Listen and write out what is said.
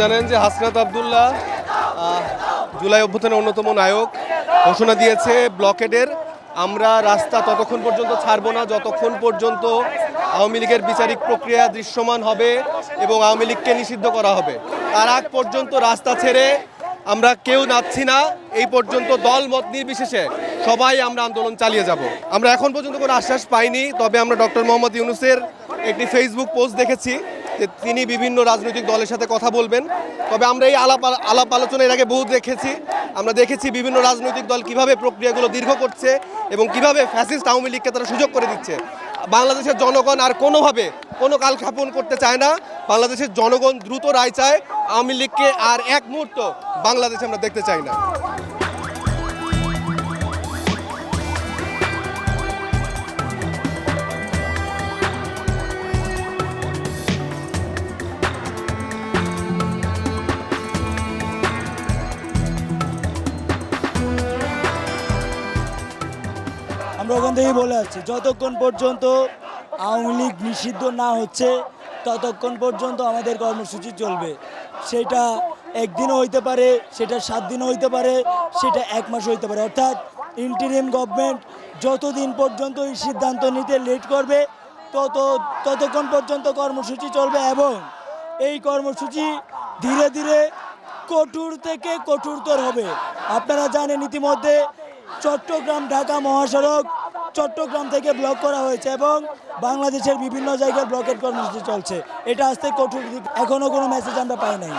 জানেন যে হাসনাত আবদুল্লাহ জুলাই অভ্যুত্থানের অন্যতম নায়ক, ঘোষণা দিয়েছে ব্লকেডের, আমরা রাস্তা ততক্ষণ পর্যন্ত ছাড়বো না, যতক্ষণ পর্যন্ত আওয়ামী লীগের বিচারিক প্রক্রিয়া দৃশ্যমান হবে এবং আওয়ামী লীগকে নিষিদ্ধ করা হবে। তার আগ পর্যন্ত রাস্তা ছেড়ে আমরা কেউ নাচ্ছি না। এই পর্যন্ত দল মত নির্বিশেষে সবাই আমরা আন্দোলন চালিয়ে যাব। আমরা এখন পর্যন্ত কোনো আশ্বাস পাইনি, তবে আমরা ডক্টর মোহাম্মদ ইউনুসের একটি ফেসবুক পোস্ট দেখেছি যে তিনি বিভিন্ন রাজনৈতিক দলের সাথে কথা বলবেন। তবে আমরা এই আলাপ আলাপ আলোচনা এর আগে বহু দেখেছি। আমরা দেখেছি বিভিন্ন রাজনৈতিক দল কীভাবে প্রক্রিয়াগুলো দীর্ঘ করছে এবং কীভাবে ফ্যাসিস্ট আওয়ামী লীগকে তারা সুযোগ করে দিচ্ছে। বাংলাদেশের জনগণ আর কোনোভাবে কোনো কালক্ষেপণ করতে চায় না। বাংলাদেশের জনগণ দ্রুত রায় চায়। আওয়ামী লীগকে আর এক মুহূর্ত বাংলাদেশে আমরা দেখতে চাই না। আমরা ওখান থেকেই বলে যাচ্ছি যতক্ষণ পর্যন্ত আওয়ামী লীগ নিষিদ্ধ না হচ্ছে, ততক্ষণ পর্যন্ত আমাদের কর্মসূচি চলবে। সেটা একদিনও হইতে পারে, সেটা সাত দিনও হইতে পারে, সেটা এক মাস হইতে পারে। অর্থাৎ ইন্টারিম গভর্নমেন্ট যতদিন পর্যন্ত এই সিদ্ধান্ত নিতে লেট করবে, তত, ততক্ষণ পর্যন্ত কর্মসূচি চলবে এবং এই কর্মসূচি ধীরে ধীরে কঠোর থেকে কঠোরতর হবে। আপনারা জানেন ইতিমধ্যে চট্টগ্রাম ঢাকা মহাসড়ক চট্টগ্রাম থেকে ব্লক করা হয়েছে এবং বাংলাদেশের বিভিন্ন জায়গায় ব্লকের কর্মসূচি চলছে। এটা আসতে কঠোর এখনও কোনো মেসেজ আমরা পাই নাই।